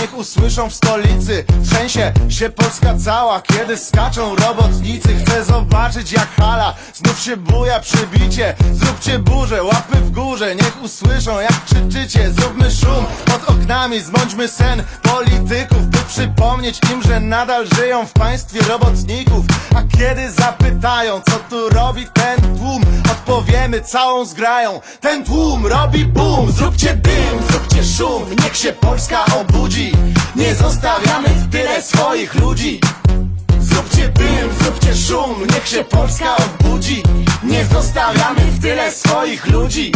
niech usłyszą w stolicy. Trzęsie się Polska cała, kiedy skaczą robotnicy. Chcę zobaczyć jak hala, znów się buja przybicie. Zróbcie burzę, łapy w górze, niech usłyszą jak krzyczycie. Zróbmy szum pod oknami, zbądźmy sen polityków By przypomnieć im, że nadal żyją w państwie robotników. A kiedy zapytają, co tu robi ten tłum Odpowiemy całą zgrają. Ten tłum robi boom Zróbcie dym, zróbcie szum Niech się Polska obudzi. Nie zostawiamy w tyle swoich ludzi. Zróbcie dym, zróbcie szum Niech się Polska obudzi. Nie zostawiamy w tyle swoich ludzi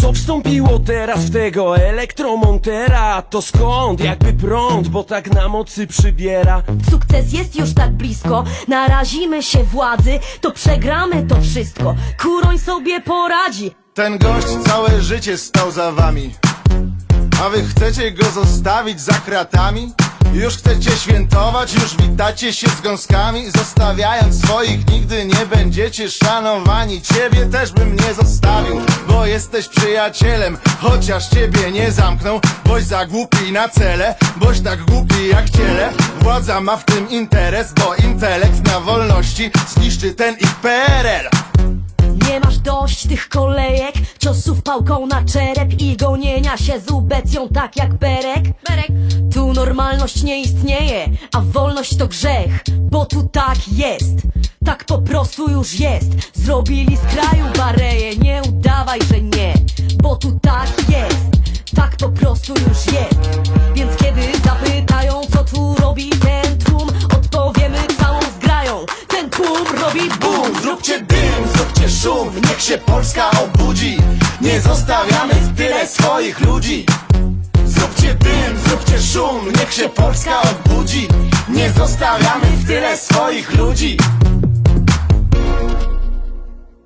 Co wstąpiło teraz w tego elektromontera? To skąd? Jakby prąd, bo tak na mocy przybiera Sukces jest już tak blisko, narazimy się władzy, to przegramy to wszystko. Kuroń sobie poradzi. Ten gość całe życie stał za wami A wy chcecie go zostawić za kratami? Już chcecie świętować, już witacie się z gąskami Zostawiając swoich nigdy nie będziecie szanowani Ciebie też bym nie zostawił, bo jesteś przyjacielem Chociaż ciebie nie zamknął, boś za głupi na cele Boś tak głupi jak ciele Władza ma w tym interes, bo intelekt na wolności Zniszczy ten ich PRL Nie masz dość tych kolejek, ciosów pałką na czerep i gonienia się z ubecją tak jak Berek. Berek. Normalność nie istnieje, a wolność to grzech, bo tu tak jest. Tak po prostu już jest. Zrobili z kraju bareję, nie udawaj, że nie, bo tu tak jest. Tak po prostu już jest. Więc kiedy zapytają, co tu robi ten tłum, odpowiemy całą zgrają. Ten tłum robi Bum, zróbcie dym, zróbcie szum Niech się Polska obudzi Nie zostawiamy tyle swoich ludzi się Polska obudzi Nie zostawiamy w tyle swoich ludzi